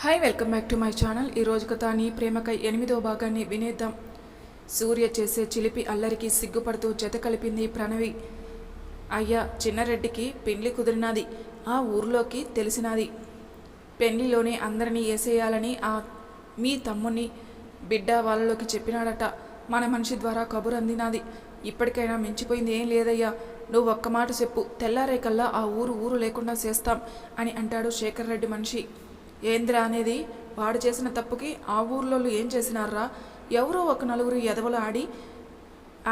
Hi welcome back to my channel ఈ రోజు కథ నీ ప్రేమకై ఎనిమిదో భాగాన్ని వినేద్దాం. సూర్య చేసే చిలిపి అల్లరికి సిగ్గుపడుతూ జత కలిపింది ప్రణవి. అయ్యా చిన్నరెడ్డికి పెండ్లి కుదిరినది. ఆ ఊర్లోకి తెలిసినది. పెళ్ళిలోనే అందరినీ వేసేయాలని ఆ మీ తమ్ముని బిడ్డ వాళ్ళలోకి చెప్పినాడట. మన మనిషి ద్వారా కబురు అందినది. ఇప్పటికైనా మించిపోయింది ఏం లేదయ్యా. నువ్వు ఒక్క మాట చెప్పు. తెల్లారే కల్లా ఆ ఊరు ఊరు లేకుండా చేస్తాం అని అంటాడు శేఖర్ రెడ్డి మనిషి. ఏంద్రా అనేది? వాడు చేసిన తప్పుకి ఆ ఊర్లో ఏం చేసినారా ఎవరో ఒక నలుగురు ఎదవలు ఆడి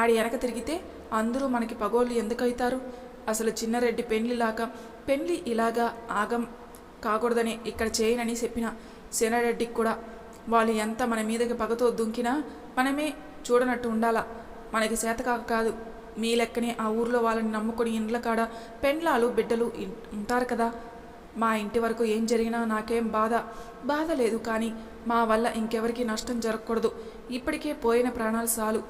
ఆడి వెనక తిరిగితే అందరూ మనకి పగోళ్ళు ఎందుకైతారు? అసలు చిన్నరెడ్డి పెండ్లిలాగా పెండ్లి ఇలాగా ఆగం కాకూడదని ఇక్కడ చేయనని చెప్పిన శనరెడ్డికి కూడా వాళ్ళు ఎంత మన మీదకి పగతో దుంకినా మనమే చూడనట్టు ఉండాలా? మనకి చేతకాక కాదు. మీ లెక్కనే ఆ ఊర్లో వాళ్ళని నమ్ముకొని ఇండ్ల కాడ పెండ్లాలు బిడ్డలు ఉంటారు కదా? మా ఇంటి వరకు ఏం జరిగినా నాకేం బాధ బాధ లేదు కానీ మా వల్ల ఇంకెవరికి నష్టం జరగకూడదు. ఇప్పటికే పోయిన ప్రాణాలు చాలు.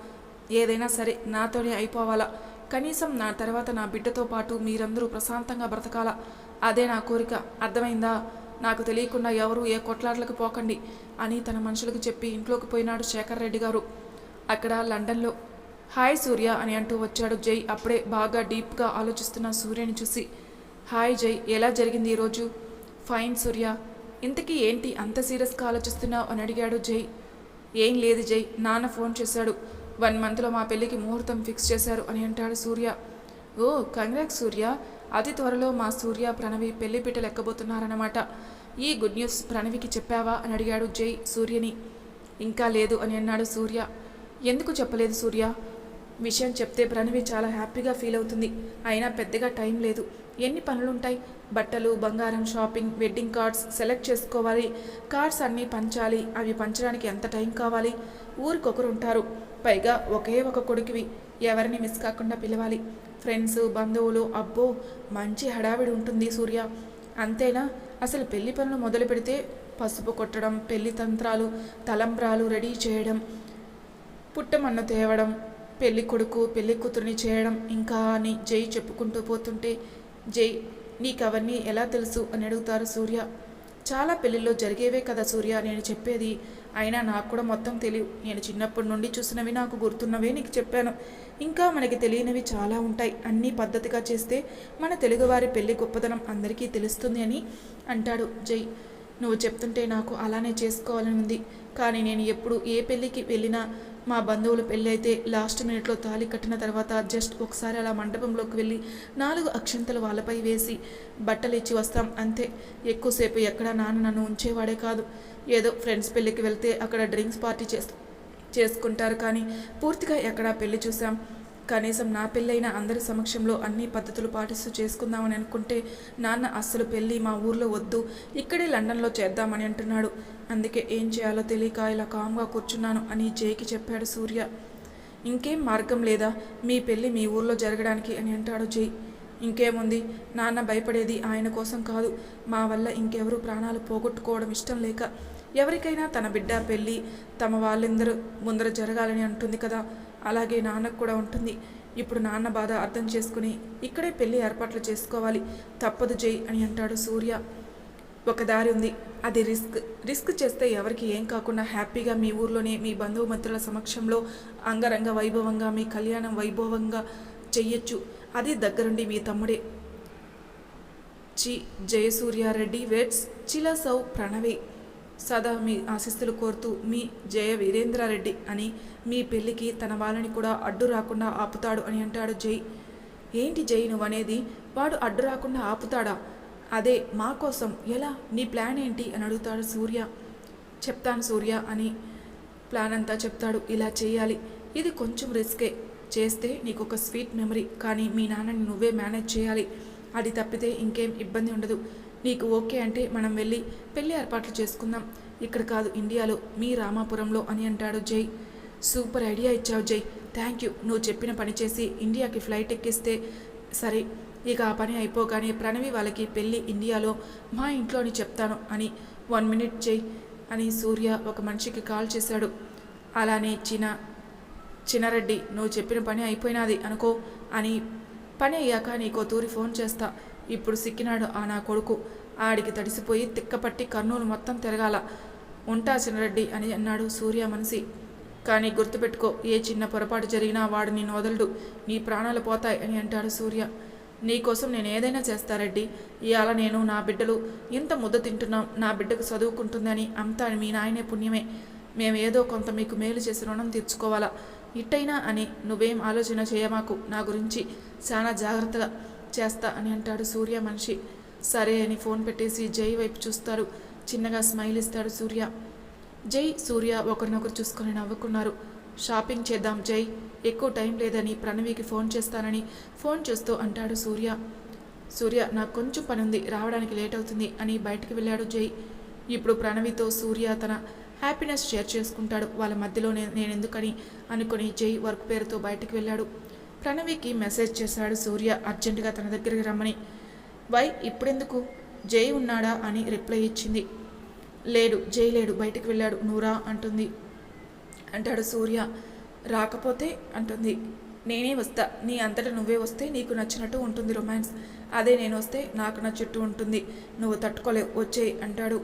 ఏదైనా సరే నాతోనే అయిపోవాలా. కనీసం నా తర్వాత నా బిడ్డతో పాటు మీరందరూ ప్రశాంతంగా బ్రతకాలా? అదే నా కోరిక. అర్థమైందా? నాకు తెలియకుండా ఎవరు ఏ కొట్లాట్లకు పోకండి అని తన మనుషులకు చెప్పి ఇంట్లోకి పోయినాడు శేఖర్ రెడ్డి గారు. అక్కడ లండన్లో హాయ్ సూర్య అని అంటూ వచ్చాడు. జై అప్పుడే బాగా డీప్గా ఆలోచిస్తున్న సూర్యని చూసి హాయ్ జై ఎలా జరిగింది ఈరోజు ఫైన్ సూర్య. ఇంతకీ ఏంటి అంత సీరియస్గా ఆలోచిస్తున్నావు అని అడిగాడు జై. ఏం లేదు జై నాన్న ఫోన్ చేశాడు. వన్ మంత్లో మా పెళ్ళికి ముహూర్తం ఫిక్స్ చేశారు అని అంటాడు సూర్య. ఓ కంగ్రాక్స్ సూర్య. అతి త్వరలో మా సూర్య ప్రణవి పెళ్ళి పిట్టలు ఎక్కబోతున్నారన్నమాట ఈ గుడ్ న్యూస్ ప్రణవికి చెప్పావా అని అడిగాడు జై సూర్యని. ఇంకా లేదు అని అన్నాడు సూర్య. ఎందుకు చెప్పలేదు సూర్య? విషయం చెప్తే ప్రణవి చాలా హ్యాపీగా ఫీల్ అవుతుంది. అయినా పెద్దగా టైం లేదు. ఎన్ని పనులుంటాయి? బట్టలు బంగారం షాపింగ్ వెడ్డింగ్ కార్డ్స్ సెలెక్ట్ చేసుకోవాలి. కార్డ్స్ అన్నీ పంచాలి. అవి పంచడానికి ఎంత టైం కావాలి? ఊరికొకరు ఉంటారు పైగా ఒకే ఒక కొడుకువి. ఎవరిని మిస్ కాకుండా పిలవాలి. ఫ్రెండ్స్ బంధువులు అబ్బో మంచి హడావిడి ఉంటుంది సూర్య. అంతేనా? అసలు పెళ్ళి పనులు మొదలు పెడితే పసుపు కొట్టడం పెళ్ళి తంత్రాలు తలంబ్రాలు రెడీ చేయడం పుట్టమన్ను తేవడం పెళ్ళి కొడుకు పెళ్ళి కూతురిని చేయడం ఇంకా అని జై చెప్పుకుంటూ పోతుంటే జై నీకు అవన్నీ ఎలా తెలుసు? అని అడుగుతారు సూర్య. చాలా పెళ్ళిళ్ళు జరిగేవే కదా సూర్య నేను చెప్పేది. అయినా నాకు కూడా మొత్తం తెలియవు నేను చిన్నప్పటి నుండి చూసినవి నాకు గుర్తున్నవే నీకు చెప్పాను. ఇంకా మనకి తెలియనివి చాలా ఉంటాయి. అన్నీ పద్ధతిగా చేస్తే మన తెలుగువారి పెళ్ళి గొప్పదనం అందరికీ తెలుస్తుంది అని అంటాడు జై. నువ్వు చెప్తుంటే నాకు అలానే చేసుకోవాలని ఉంది. కానీ నేను ఎప్పుడు ఏ పెళ్ళికి వెళ్ళినా మా బంధువుల పెళ్ళి అయితే లాస్ట్ మినిట్లో తాళి కట్టిన తర్వాత జస్ట్ ఒకసారి అలా మండపంలోకి వెళ్ళి నాలుగు అక్షంతలు వాళ్ళపై వేసి బట్టలు ఇచ్చి వస్తాం అంతే. ఎక్కువసేపు ఎక్కడ నాన్న నన్ను ఉంచేవాడే కాదు. ఏదో ఫ్రెండ్స్ పెళ్ళికి వెళ్తే అక్కడ డ్రింక్స్ పార్టీ చేసు చేసుకుంటారు కానీ పూర్తిగా ఎక్కడా పెళ్ళి చూసాం. కనీసం నా పెళ్ళైన అందరి సమక్షంలో అన్ని పద్ధతులు పాటిస్తూ చేసుకుందామని అనుకుంటే నాన్న అస్సలు పెళ్ళి మా ఊర్లో వద్దు ఇక్కడే లండన్లో చేద్దామని అంటున్నాడు. అందుకే ఏం చేయాలో తెలియక ఇలా కామ్గా కూర్చున్నాను అని జైకి చెప్పాడు సూర్య. ఇంకేం మార్గం లేదా? మీ పెళ్ళి మీ ఊర్లో జరగడానికి అని అంటాడు జై. ఇంకేముంది? నాన్న భయపడేది ఆయన కోసం కాదు. మా వల్ల ఇంకెవరు ప్రాణాలు పోగొట్టుకోవడం ఇష్టం లేక ఎవరికైనా తన బిడ్డ పెళ్ళి తమ వాళ్ళందరూ ముందర జరగాలని అంటుంది కదా. అలాగే నాన్నకు కూడా ఉంటుంది. ఇప్పుడు నాన్న బాధ అర్థం చేసుకుని ఇక్కడే పెళ్ళి ఏర్పాట్లు చేసుకోవాలి. తప్పదు జై అని అంటాడు సూర్య. ఒక దారి ఉంది. అది రిస్క్. రిస్క్ చేస్తే ఎవరికి ఏం కాకుండా హ్యాపీగా మీ ఊర్లోనే మీ బంధుమిత్రుల సమక్షంలో అంగరంగ వైభవంగా మీ కళ్యాణం వైభవంగా చెయ్యొచ్చు. అది దగ్గరుండి మీ తమ్ముడే. చి జయసూర్యారెడ్డి వెట్స్ చిలసౌ ప్రణవి. సదా మీ ఆశిస్తులు కోరుతూ మీ జయ వీరేంద్రారెడ్డి అని మీ పెళ్ళికి తన వాళ్ళని కూడా అడ్డు రాకుండా ఆపుతాడు అని అంటాడు జై. ఏంటి జై నువ్వనేది? వాడు అడ్డు రాకుండా ఆపుతాడా? అదే మా కోసం ఎలా? నీ ప్లాన్ ఏంటి? అని అడుగుతాడు సూర్య. చెప్తాను సూర్య అని ప్లాన్ అంతా చెప్తాడు. ఇలా చేయాలి. ఇది కొంచెం రిస్కే. చేస్తే నీకు ఒక స్వీట్ మెమరీ. కానీ మీ నాన్నని నువ్వే మేనేజ్ చేయాలి. అది తప్పితే ఇంకేం ఇబ్బంది ఉండదు. నీకు ఓకే అంటే మనం వెళ్ళి పెళ్ళి ఏర్పాట్లు చేసుకుందాం. ఇక్కడ కాదు ఇండియాలో మీ రామాపురంలో అని అంటాడు జై. సూపర్ ఐడియా ఇచ్చావు జై. Thank you. నువ్వు చెప్పిన పని చేసి ఇండియాకి ఫ్లైట్ ఎక్కిస్తే సరే. ఇక ఆ పని అయిపోగానే ప్రణవి వాళ్ళకి పెళ్ళి ఇండియాలో మా ఇంట్లోని చెప్తాను అని వన్ మినిట్ జై అని సూర్య ఒక మనిషికి కాల్ చేశాడు. అలానే చిన్న చిన్నారెడ్డి నువ్వు చెప్పిన పని అయిపోయినది అనుకో అని పని అయ్యాక నీకో తూరి ఫోన్ చేస్తా. ఇప్పుడు సిక్కినాడు ఆ నా కొడుకు. ఆడికి తడిసిపోయి తిక్కపట్టి కర్నూలు మొత్తం తిరగాల. ఉంటా చిన్నరెడ్డి అని అన్నాడు సూర్య మనిషి. కానీ గుర్తుపెట్టుకో ఏ చిన్న పొరపాటు జరిగినా వాడు నిన్ను వదలడు. నీ ప్రాణాలు పోతాయి అని అంటాడు సూర్య. నీకోసం నేను ఏదైనా చేస్తా రెడ్డి. ఇవాళ నేను నా బిడ్డలు ఇంత ముద్ద తింటున్నాం. నా బిడ్డకు చదువుకుంటుందని అంతా మీ నాయనే పుణ్యమే. మేము ఏదో కొంత మీకు మేలు చేసి రుణం తీర్చుకోవాలా. ఇట్టయినా అని నువ్వేం ఆలోచన చేయమాకు నా గురించి. చాలా జాగ్రత్తగా చేస్తా అని అంటాడు సూర్య మనిషి. సరే అని ఫోన్ పెట్టేసి జై వైపు చూస్తారు చిన్నగా స్మైల్ ఇస్తాడు సూర్య. జై సూర్య ఒకరినొకరు చూసుకొని నవ్వుకున్నారు. షాపింగ్ చేద్దాం జై. ఎక్కువ టైం లేదని ప్రణవికి ఫోన్ చేస్తానని ఫోన్ చేస్తూ అంటాడు సూర్య. సూర్య నాకు కొంచెం పని ఉంది రావడానికి లేట్ అవుతుంది అని బయటికి వెళ్ళాడు జై. ఇప్పుడు ప్రణవితో సూర్య తన హ్యాపీనెస్ షేర్ చేసుకుంటాడు. వాళ్ళ మధ్యలో నేను ఎందుకని అనుకుని జై వర్క్ పేరుతో బయటికి వెళ్ళాడు. ప్రణవికి మెసేజ్ చేశాడు సూర్య అర్జెంటుగా తన దగ్గరికి రమ్మని. వై ఇప్పుడెందుకు? జై ఉన్నాడా? అని రిప్లై ఇచ్చింది. లేడు జై లేడు బయటికి వెళ్ళాడు నూరా అంటుంది. అంటాడు సూర్య. రాకపోతే అంటుంది. నేనే వస్తా నీ అంతటా నువ్వే వస్తే నీకు నచ్చినట్టు ఉంటుంది రొమాన్స్. అదే నేను వస్తే నాకు నచ్చుట్టు ఉంటుంది నువ్వు తట్టుకోలేవు వచ్చేయి అంటాడు.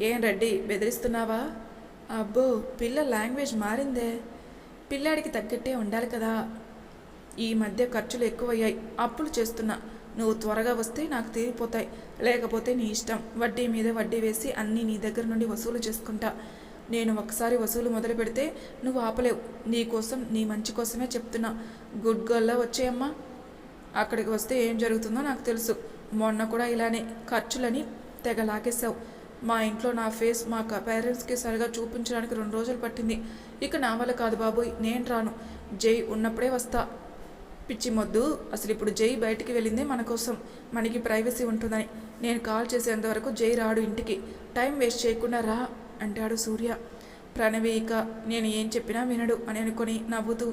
ఏం రెడ్డి బెదిరిస్తున్నావా? అబ్బో పిల్ల లాంగ్వేజ్ మారిందే. పిల్లాడికి తగ్గట్టే ఉండాలి కదా. ఈ మధ్య ఖర్చులు ఎక్కువయ్యాయి. అప్పులు చేస్తున్నా. నువ్వు త్వరగా వస్తే నాకు తీరిపోతాయి. లేకపోతే నీ ఇష్టం. వడ్డీ మీద వడ్డీ వేసి అన్నీ నీ దగ్గర నుండి వసూలు చేసుకుంటా. నేను ఒకసారి వసూలు మొదలు పెడితే నువ్వు ఆపలేవు. నీ కోసం నీ మంచి కోసమే చెప్తున్నా. గుడ్ గర్ల్లా వచ్చేయమ్మా. అక్కడికి వస్తే ఏం జరుగుతుందో నాకు తెలుసు. మొన్న కూడా ఇలానే ఖర్చులని తెగ లాగేశావు. మా ఇంట్లో నా ఫేస్ మా పేరెంట్స్కి సరిగా చూపించడానికి రెండు రోజులు పట్టింది. ఇక నా వల్ల కాదు బాబోయ్. నేను రాను. జై ఉన్నప్పుడే వస్తా. పిచ్చి మొద్దు అసలు ఇప్పుడు జై బయటికి వెళ్ళిందే మన కోసం. మనకి ప్రైవసీ ఉంటుందని. నేను కాల్ చేసేంత వరకు జై రాడు ఇంటికి. టైం వేస్ట్ చేయకుండా రా అంటాడు సూర్య. ప్రణవి ఇక నేను ఏం చెప్పినా వినడు అని అనుకొని నవ్వుతూ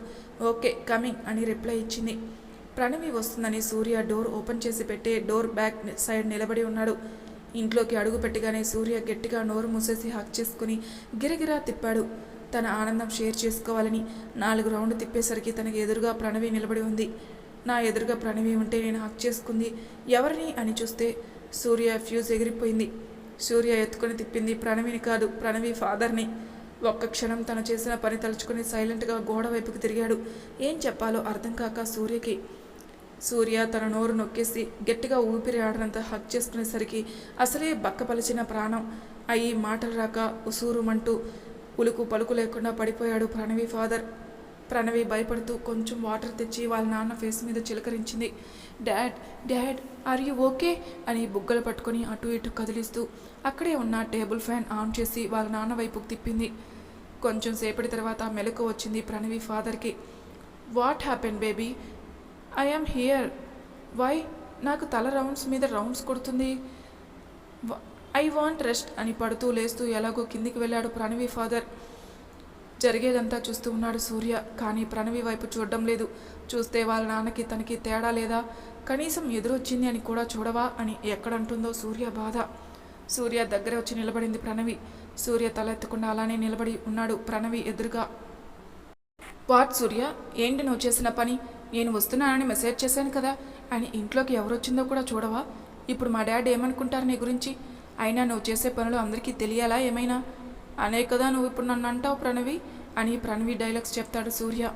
ఓకే కమింగ్ అని రిప్లై ఇచ్చింది. ప్రణవి వస్తుందని సూర్య డోర్ ఓపెన్ చేసి పెట్టే డోర్ బ్యాక్ సైడ్ నిలబడి ఉన్నాడు. ఇంట్లోకి అడుగు పెట్టగానే సూర్య గట్టిగా నోరు మూసేసి హక్ చేసుకుని గిరగిరా తిప్పాడు. తన ఆనందం షేర్ చేసుకోవాలని నాలుగు రౌండ్ తిప్పేసరికి తనకి ఎదురుగా ప్రణవి నిలబడి ఉంది. నా ఎదురుగా ప్రణవి ఉంటే నేను హక్ చేసుకుంది. ఎవరిని అని చూస్తే సూర్య ఫ్యూజ్ ఎగిరిపోయింది. సూర్య ఎత్తుకొని తిప్పింది ప్రణవిని కాదు ప్రణవి ఫాదర్ని. ఒక్క క్షణం తను చేసిన పని తలుచుకుని సైలెంట్గా గోడ వైపుకు తిరిగాడు. ఏం చెప్పాలో అర్థం కాక సూర్యకి సూర్య తన నోరు నొక్కేసి గట్టిగా ఊపిరి ఆడనంత హక్ చేసుకునేసరికి అసలే బక్కపలిచిన ప్రాణం. అయి మాటలు రాక ఉసూరుమంటూ ఉలుకు పలుకు లేకుండా పడిపోయాడు ప్రణవి ఫాదర్. ప్రణవి భయపడుతూ కొంచెం వాటర్ తెచ్చి వాళ్ళ నాన్న ఫేస్ మీద చిలకరించింది. Dad dad are you okay? అని బుగ్గలు పట్టుకొని అటు ఇటు కదిలిస్తూ అక్కడే ఉన్న టేబుల్ ఫ్యాన్ ఆన్ చేసి వాళ్ళ నాన్న వైపుకు తిప్పింది. కొంచెం సేపటి తర్వాత మెలకు వచ్చింది ప్రణవి ఫాదర్కి. What happen baby? I'm here. Why? నాకు తల రౌండ్స్ మీద రౌండ్స్ కొడుతుంది. ఐ వాంట్ రెస్ట్ అని పడుతూ లేస్తూ ఎలాగో కిందికి వెళ్ళాడు ప్రణవి ఫాదర్. జరిగేదంతా చూస్తూ ఉన్నాడు సూర్య కానీ ప్రణవి వైపు చూడడం లేదు. చూస్తే వాళ్ళ నాన్నకి తనకి తేడా లేదా? కనీసం ఎదురొచ్చింది అని కూడా చూడవా అని ఎక్కడంటుందో సూర్య బాధ. సూర్య దగ్గర వచ్చి నిలబడింది ప్రణవి. సూర్య తలెత్తకుండా అలానే నిలబడి ఉన్నాడు ప్రణవి ఎదురుగా. వాట్ సూర్య? ఏంటి నువ్వు చేసిన పని? నేను వస్తున్నానని మెసేజ్ చేశాను కదా? అని ఇంట్లోకి ఎవరొచ్చిందో కూడా చూడవా? ఇప్పుడు మా డాడీ ఏమనుకుంటారు నీ గురించి? అయినా నువ్వు చేసే పనులు అందరికీ తెలియాలా ఏమైనా? అనే కదా నువ్వు ఇప్పుడు నన్ను అంటావు ప్రణవి? అని ప్రణవి డైలాగ్స్ చెప్తాడు సూర్య.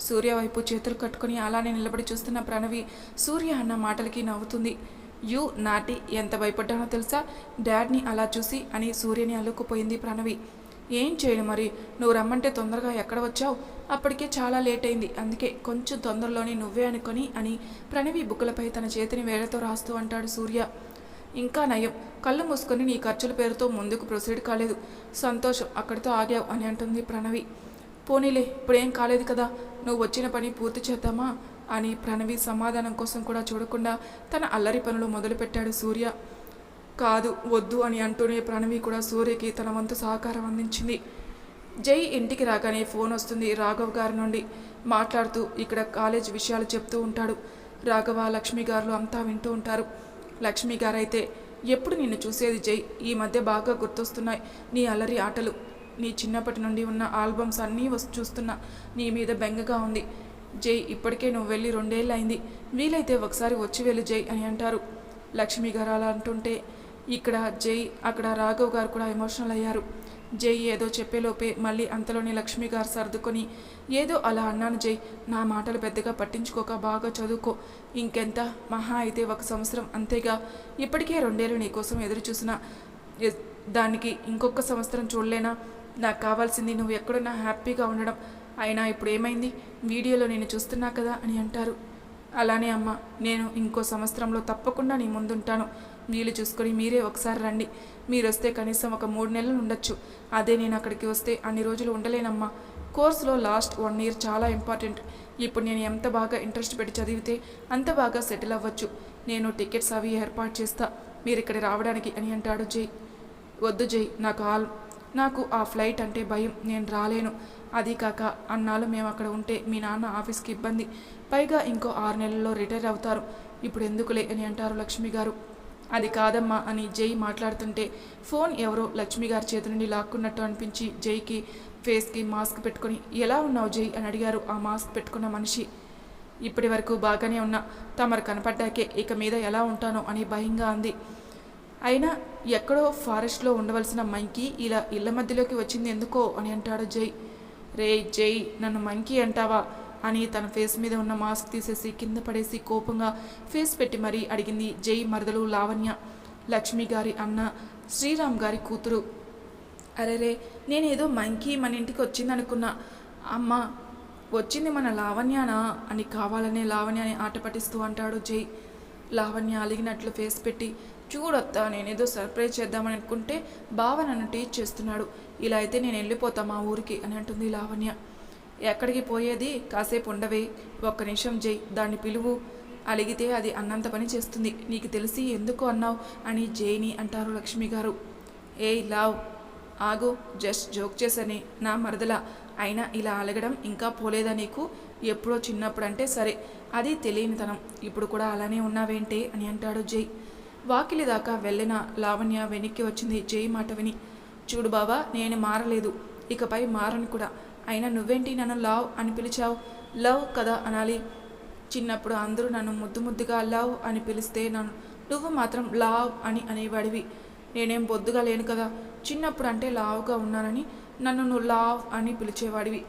సూర్య వైపు చేతులు కట్టుకొని అలానే నిలబడి చూస్తున్న ప్రణవి సూర్య అన్న మాటలకి నవ్వుతుంది. యూ నాటి ఎంత భయపడ్డానో తెలుసా? డాడ్ని అలా చూసి అని సూర్యని అల్లుకుపోయింది ప్రణవి. ఏం చేయను మరి? నువ్వు రమ్మంటే తొందరగా ఎక్కడ వచ్చావు? అప్పటికే చాలా లేట్ అయింది. అందుకే కొంచెం తొందరలోనే నువ్వే అనుకొని అని ప్రణవి బుక్కులపై తన చేతిని వేళ్ళతో రాస్తూ అంటాడు సూర్య. ఇంకా నయం. కళ్ళు మూసుకొని నీ ఖర్చుల పేరుతో ముందుకు ప్రొసీడ్ కాలేదు. సంతోషం అక్కడితో ఆగావు అని అంటుంది ప్రణవి. పోనీలే ఇప్పుడేం కాలేదు కదా. నువ్వు వచ్చిన పని పూర్తి చేద్దామా? అని ప్రణవి సమాధానం కోసం కూడా చూడకుండా తన అల్లరి పనులు మొదలుపెట్టాడు సూర్య. కాదు వద్దు అని అంటూనే ప్రణవి కూడా సూర్యకి తన వంతు సహకారం అందించింది. జై ఇంటికి రాగానే ఫోన్ వస్తుంది రాఘవ్ గారి నుండి. మాట్లాడుతూ ఇక్కడ కాలేజ్ విషయాలు చెప్తూ ఉంటాడు. రాఘవ లక్ష్మి గారు అంతా వింటూ ఉంటారు. లక్ష్మి గారైతే ఎప్పుడు నిన్ను చూసేది జై? ఈ మధ్య బాగా గుర్తొస్తున్నాయి నీ అల్లరి ఆటలు. నీ చిన్నప్పటి నుండి ఉన్న ఆల్బమ్స్ అన్నీ వస్తు చూస్తున్నా. నీ మీద బెంగగా ఉంది. జై ఇప్పటికే నువ్వు వెళ్ళి రెండేళ్ళు అయింది వీలైతే ఒకసారి వచ్చి వెళ్ళు జై అని అంటారు. లక్ష్మి గారు అలా అంటుంటే ఇక్కడ జై అక్కడ రాఘవ్ గారు కూడా ఎమోషనల్ అయ్యారు. జై ఏదో చెప్పేలోపే మళ్ళీ అంతలోనే లక్ష్మి గారు సర్దుకొని ఏదో అలా అన్నాను జై నా మాటలు పెద్దగా పట్టించుకోక బాగా చదువుకో. ఇంకెంత? మహా అయితే ఒక సంవత్సరం అంతేగా. ఇప్పటికే రెండేళ్ళు నీకోసం ఎదురు చూసిన దానికి ఇంకొక సంవత్సరం చూడలేనా? నాకు కావాల్సింది నువ్వు ఎక్కడున్నా హ్యాపీగా ఉండడం. అయినా ఇప్పుడు ఏమైంది? వీడియోలో నేను చూస్తున్నా కదా అని అంటారు. అలానే అమ్మ నేను ఇంకో సంవత్సరంలో తప్పకుండా నీ ముందుంటాను. వీలు చూసుకొని మీరే ఒకసారి రండి. మీరు వస్తే కనీసం ఒక మూడు నెలలు ఉండొచ్చు. అదే నేను అక్కడికి వస్తే అన్ని రోజులు ఉండలేనమ్మా. కోర్సులో లాస్ట్ వన్ ఇయర్ చాలా ఇంపార్టెంట్. ఇప్పుడు నేను ఎంత బాగా ఇంట్రెస్ట్ పెట్టి చదివితే అంత బాగా సెటిల్ అవ్వచ్చు. నేను టికెట్స్ అవి ఏర్పాటు చేస్తా. మీరు ఇక్కడ రావడానికి అని అంటాడు జై. వద్దు జై నాకు ఆల్ నాకు ఆ ఫ్లైట్ అంటే భయం. నేను రాలేను. అది కాక అన్నాళ్ళు మేము అక్కడ ఉంటే మీ నాన్న ఆఫీస్కి ఇబ్బంది. పైగా ఇంకో ఆరు నెలల్లో రిటైర్ అవుతారు. ఇప్పుడు ఎందుకులే అని అంటారు లక్ష్మి గారు. అది కాదమ్మా అని జై మాట్లాడుతుంటే ఫోన్ ఎవరో లక్ష్మి గారి చేతి నుండి లాక్కున్నట్టు అనిపించి జైకి ఫేస్కి మాస్క్ పెట్టుకొని ఎలా ఉన్నావు జై? అని అడిగారు ఆ మాస్క్ పెట్టుకున్న మనిషి. ఇప్పటి వరకు బాగానే ఉన్నా తమరు కనపడ్డాకే ఇక మీద ఎలా ఉంటానో అని భయంగా అంది. అయినా ఎక్కడో ఫారెస్ట్లో ఉండవలసిన మంకీ ఇలా ఇళ్ళ మధ్యలోకి వచ్చింది ఎందుకో? అని అంటాడు జై. రే జై నన్ను మంకీ అంటావా? అని తన ఫేస్ మీద ఉన్న మాస్క్ తీసేసి కింద పడేసి కోపంగా ఫేస్ పెట్టి మరీ అడిగింది జై మరదలు లావణ్య లక్ష్మి గారి అన్న శ్రీరామ్ గారి కూతురు. అరేరే నేనేదో మంకీ మన ఇంటికి వచ్చిందనుకున్నా. అమ్మ వచ్చింది మన లావణ్యానా? అని కావాలనే లావణ్యాని ఆట పట్టిస్తూ అంటాడు జై. లావణ్య అలిగినట్లు ఫేస్ పెట్టి చూడొత్తా నేనేదో సర్ప్రైజ్ చేద్దామని అనుకుంటే బావ నన్ను టీచ్ చేస్తున్నాడు. ఇలా అయితే నేను వెళ్ళిపోతా మా ఊరికి అని అంటుంది లావణ్య. ఎక్కడికి పోయేది? కాసేపు ఉండవే. ఒక్క నిమిషం జై. దాన్ని పిలువు. అలిగితే అది అన్నంత పని చేస్తుంది. నీకు తెలిసి ఎందుకు అన్నావు? అని జైని అంటారు లక్ష్మి గారు ఏయ్ లావ్. ఆగు. జస్ట్ జోక్ చేసని నా మరదల. అయినా ఇలా అలగడం ఇంకా పోలేదా నీకు? ఎప్పుడో చిన్నప్పుడు అంటే సరే. అది తెలియనితనం. ఇప్పుడు కూడా అలానే ఉన్నావేంటే? అని అంటాడు జై. వాకిలి దాకా వెళ్ళిన లావణ్య వెనక్కి వచ్చింది జై మాట విని. చూడు బావా నేను మారలేదు. ఇకపై మారను కూడా. అయినా నువ్వేంటి నన్ను లవ్ అని పిలిచావు? లవ్ కదా అనాలి. చిన్నప్పుడు అందరూ నన్ను ముద్దు ముద్దుగా లవ్ అని పిలిస్తే నన్ను నువ్వు మాత్రం లావ్ అని అనేవాడివి. నేనేం బొద్దుగా లేను కదా. చిన్నప్పుడు అంటే లావుగా ఉన్నానని నన్ను నువ్వు లావ్ అని పిలిచేవాడివి.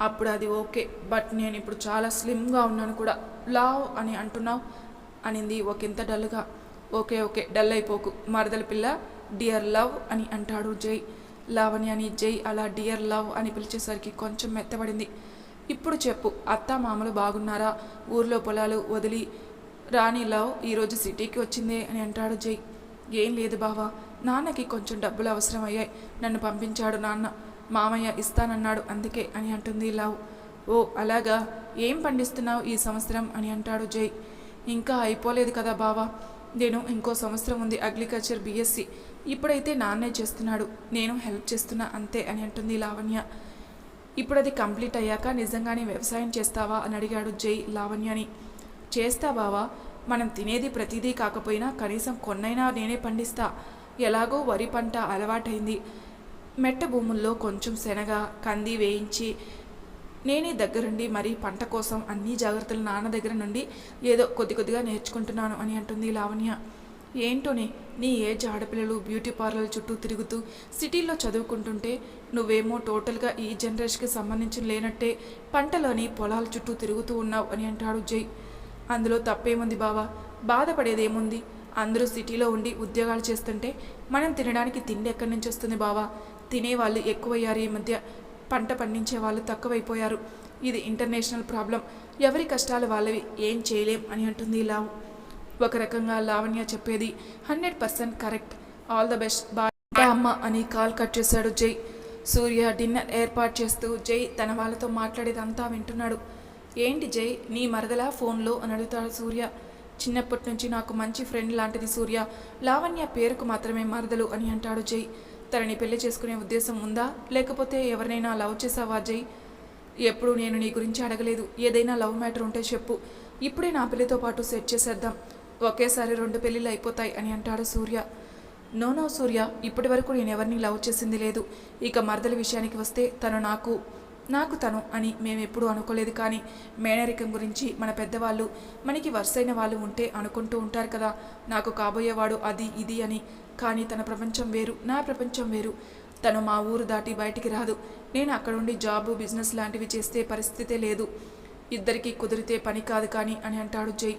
అప్పుడు అది ఓకే బట్ నేను ఇప్పుడు చాలా స్లిమ్గా ఉన్నాను కూడా. లావ్ అని అంటున్నావు అనింది ఒకంత డల్గా. ఓకే ఓకే డల్ అయిపోకు. మరదల పిల్ల డియర్ లవ్ అని అంటాడు జై. లావణి అని జై అలా డియర్ లవ్ అని పిలిచేసరికి కొంచెం మెత్తబడింది. ఇప్పుడు చెప్పు అత్త మామలు బాగున్నారా? ఊర్లో పొలాలు వదిలి రాణి లవ్ ఈరోజు సిటీకి వచ్చిందే అని అంటాడు జై. ఏం లేదు బావా నాన్నకి కొంచెం డబ్బులు అవసరమయ్యాయి. నన్ను పంపించాడు నాన్న. మామయ్య ఇస్తానన్నాడు అందుకే అని అంటుంది లవ్. ఓ అలాగా? ఏం పండిస్తున్నావు ఈ సంవత్సరం? అని అంటాడు జై. ఇంకా అయిపోలేదు కదా బావా. నేను ఇంకో సంవత్సరం ఉంది అగ్రికల్చర్ బీఎస్సీ ఇప్పుడైతే నాన్నే చేస్తున్నాడు. నేను హెల్ప్ చేస్తున్నా అంతే అని అంటుంది లావణ్య. ఇప్పుడు అది కంప్లీట్ అయ్యాక నిజంగానే వ్యవసాయం చేస్తావా అని అడిగాడు జై లావణ్యని. చేస్తా బావా మనం తినేది ప్రతిదీ కాకపోయినా కనీసం కొన్నైనా నేనే పండిస్తా. ఎలాగో వరి పంట అలవాటైంది. మెట్ట భూముల్లో కొంచెం శనగ కంది వేయించి నేనే దగ్గరుండి మరి పంట కోసం అన్ని జాగ్రత్తలు నాన్న దగ్గర నుండి ఏదో కొద్ది కొద్దిగా నేర్చుకుంటున్నాను అని అంటుంది లావణ్య. ఏంటోనే నీ ఏజ్ ఆడపిల్లలు బ్యూటీ పార్లర్ చుట్టూ తిరుగుతూ సిటీలో చదువుకుంటుంటే నువ్వేమో టోటల్గా ఈ జనరేషన్కి సంబంధించిన లేనట్టే పంటలోని పొలాల చుట్టూ తిరుగుతూ ఉన్నావు అని అంటాడు జై. అందులో తప్పేముంది బావా? బాధపడేదేముంది? అందరూ సిటీలో ఉండి ఉద్యోగాలు చేస్తుంటే మనం తినడానికి తిండి ఎక్కడి నుంచి వస్తుంది బావా? తినేవాళ్ళు ఎక్కువయ్యారు ఈ మధ్య. పంట పండించే వాళ్ళు తక్కువైపోయారు. ఇది ఇంటర్నేషనల్ ప్రాబ్లం. ఎవరి కష్టాలు వాళ్ళవి? ఏం చేయలేం అని అంటుంది లావు. ఒక రకంగా లావణ్య చెప్పేది hundred percent correct. All the best bye. అమ్మ అని కాల్ కట్ చేశాడు జై. సూర్య డిన్నర్ ఏర్పాటు చేస్తూ జై తన వాళ్ళతో మాట్లాడేదంతా వింటున్నాడు. ఏంటి జై? నీ మరదలా ఫోన్లో? అని అడుగుతాడు సూర్య. చిన్నప్పటి నుంచి నాకు మంచి ఫ్రెండ్ లాంటిది సూర్య. లావణ్య పేరుకు మాత్రమే మరదలు అని అంటాడు జై. తనని పెళ్ళి చేసుకునే ఉద్దేశం ఉందా? లేకపోతే ఎవరినైనా లవ్ చేసావా అజయ్ ఎప్పుడు నేను నీ గురించి అడగలేదు. ఏదైనా లవ్ మ్యాటర్ ఉంటే చెప్పు. ఇప్పుడే నా పెళ్ళితో పాటు సెట్ చేసేద్దాం. ఒకేసారి రెండు పెళ్ళిళ్ళు అయిపోతాయి అని అంటాడు సూర్య. నో నో సూర్య. ఇప్పటి వరకు నేను ఎవరిని లవ్ చేసింది లేదు. ఇక మరదల విషయానికి వస్తే తను నాకు నాకు తను అని మేము ఎప్పుడూ అనుకోలేదు కానీ మేనరికం గురించి మన పెద్దవాళ్ళు మనకి వరుసైన వాళ్ళు ఉంటే అనుకుంటూ ఉంటారు కదా. నాకు కాబోయేవాడు అది ఇది అని. కానీ తన ప్రపంచం వేరు నా ప్రపంచం వేరు. తను మా ఊరు దాటి బయటికి రాదు. నేను అక్కడుండి జాబు బిజినెస్ లాంటివి చేస్తే పరిస్థితే లేదు. ఇద్దరికీ కుదిరితే పని కాదు కానీ అని అంటాడు జై.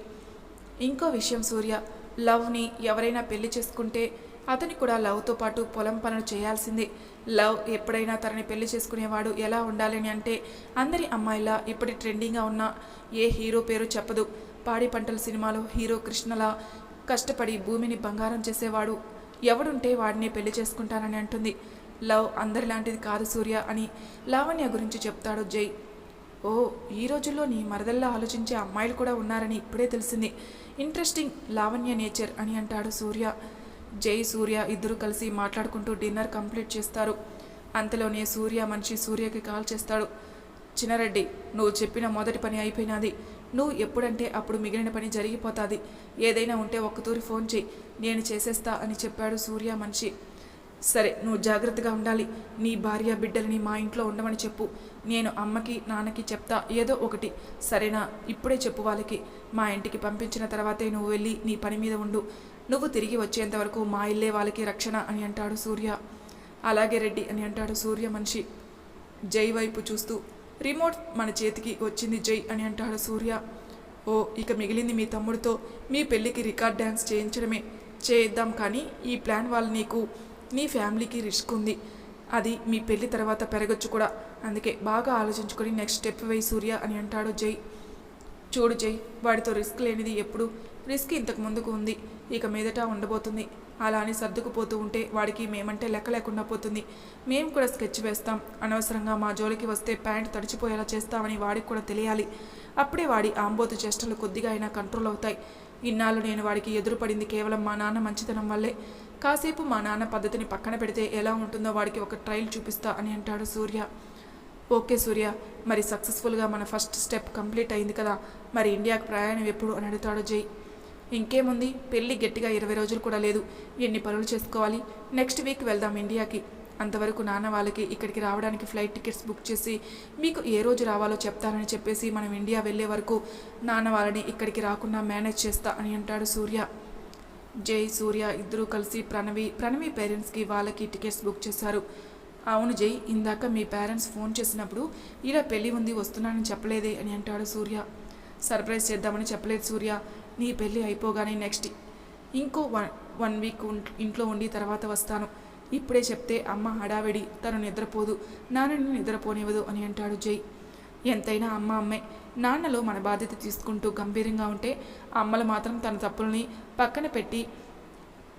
ఇంకో విషయం సూర్య లవ్ని ఎవరైనా పెళ్ళి చేసుకుంటే అతని కూడా లవ్తో పాటు పొలం పనులు చేయాల్సిందే. లవ్ ఎప్పుడైనా తనని పెళ్ళి చేసుకునేవాడు ఎలా ఉండాలని అంటే అందరి అమ్మాయిలా ఇప్పటి ట్రెండింగ్గా ఉన్న ఏ హీరో పేరు చెప్పదు. పాడి పంటల సినిమాలో హీరో కృష్ణలా కష్టపడి భూమిని బంగారం చేసేవాడు. ఎవడుంటే వాడిని పెళ్ళి చేసుకుంటానని అంటుంది. లవ్ అందరిలాంటిది కాదు సూర్య అని లావణ్య గురించి చెప్తాడు జై. ఓ ఈ రోజుల్లో నీ మరదల్లా ఆలోచించే అమ్మాయిలు కూడా ఉన్నారని ఇప్పుడే తెలిసింది. ఇంట్రెస్టింగ్ లావణ్య నేచర్ అని అంటాడు సూర్య. జై సూర్య ఇద్దరు కలిసి మాట్లాడుకుంటూ డిన్నర్ కంప్లీట్ చేస్తారు. అంతలోనే సూర్య మనిషి సూర్యకి కాల్ చేస్తాడు. చిన్నారెడ్డి నువ్వు చెప్పిన మొదటి పని అయిపోయినది. నువ్వు ఎప్పుడంటే అప్పుడు మిగిలిన పని జరిగిపోతుంది. ఏదైనా ఉంటే ఒక్కతూరి ఫోన్ చేయి. నేను చేసేస్తా అని చెప్పాడు సూర్య మనిషి. సరే నువ్వు జాగ్రత్తగా ఉండాలి. నీ భార్య బిడ్డలని మా ఇంట్లో ఉండమని చెప్పు. నేను అమ్మకి నాన్నకి చెప్తా. ఏదో ఒకటి. సరేనా? ఇప్పుడే చెప్పు వాళ్ళకి. మా ఇంటికి పంపించిన తర్వాతే నువ్వు వెళ్ళి నీ పని మీద ఉండు. నువ్వు తిరిగి వచ్చేంత వరకు మా ఇల్లే వాళ్ళకి రక్షణ అని అంటాడు సూర్య. అలాగే రెడ్డి అని అంటాడు సూర్య మనిషి. జై వైపు చూస్తూ రిమోట్ మన చేతికి వచ్చింది జై అని అంటాడు సూర్య. ఓ ఇక మిగిలింది మీ తమ్ముడితో మీ పెళ్ళికి రికార్డ్ డ్యాన్స్ చేయించడమే. చేద్దాం కానీ ఈ ప్లాన్ వాళ్ళు నీకు నీ ఫ్యామిలీకి రిస్క్ ఉంది. అది మీ పెళ్ళి తర్వాత పెరగచ్చు కూడా. అందుకే బాగా ఆలోచించుకొని నెక్స్ట్ స్టెప్ వేయి సూర్య అని అంటాడు జై. చూడు జై వాడితో రిస్క్ లేనిది ఎప్పుడు? రిస్క్ ఇంతకు ముందుకు ఉంది. ఇక మీదట ఉండబోతుంది. అలా అని సర్దుకుపోతూ ఉంటే వాడికి మేమంటే లెక్క లేకుండా పోతుంది. మేము కూడా స్కెచ్ వేస్తాం. అనవసరంగా మా జోలికి వస్తే ప్యాంట్ తడిచిపోయేలా చేస్తామని వాడికి కూడా తెలియాలి. అప్పుడే వాడి ఆంబోతు చేష్టలు కొద్దిగా అయినా కంట్రోల్ అవుతాయి. ఇన్నాళ్ళు నేను వాడికి ఎదురుపడింది కేవలం మా నాన్న మంచితనం వల్లే. కాసేపు మా నాన్న పద్ధతిని పక్కన పెడితే ఎలా ఉంటుందో వాడికి ఒక ట్రయల్ చూపిస్తా అని అంటాడు సూర్య. ఓకే సూర్య మరి సక్సెస్ఫుల్గా మన ఫస్ట్ స్టెప్ కంప్లీట్ అయింది కదా మరి ఇండియాకి ప్రయాణం ఎప్పుడు అని అడుగుతాడు జై. ఇంకేముంది పెళ్ళి గట్టిగా ఇరవై రోజులు కూడా లేదు ఎన్ని పనులు చేసుకోవాలి నెక్స్ట్ వీక్ వెళ్దాం ఇండియాకి. అంతవరకు నాన్న వాళ్ళకి ఇక్కడికి రావడానికి ఫ్లైట్ టికెట్స్ బుక్ చేసి మీకు ఏ రోజు రావాలో చెప్తానని చెప్పేసి మనం ఇండియా వెళ్ళే వరకు నాన్న వాళ్ళని ఇక్కడికి రాకుండా మేనేజ్ చేస్తా అని అంటాడు సూర్య. జై సూర్య ఇద్దరూ కలిసి ప్రణవి ప్రణవి పేరెంట్స్కి వాళ్ళకి టికెట్స్ బుక్ చేశారు. అవును జై ఇందాక మీ పేరెంట్స్ ఫోన్ చేసినప్పుడు ఇలా పెళ్ళి ఉంది వస్తున్నానని చెప్పలేదే అని అంటాడు సూర్య. సర్ప్రైజ్ చేద్దామని చెప్పలేదు సూర్య. నీ పెళ్ళి అయిపోగానే నెక్స్ట్ ఇంకో వన్ వన్ వీక్ ఇంట్లో ఉండి తర్వాత వస్తాను. ఇప్పుడే చెప్తే అమ్మ హడావిడి తను నిద్రపోదు. నాన్నని నిద్రపోనివ్వదు అని అంటాడు జై. ఎంతైనా అమ్మ అమ్మే. నాన్నలో మన బాధ్యత తీసుకుంటూ గంభీరంగా ఉంటే అమ్మలు మాత్రం తన తప్పుల్ని పక్కన పెట్టి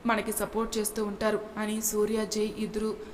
మనకి సపోర్ట్ చేస్తూ ఉంటారు అని సూర్య జై ఇద్దరు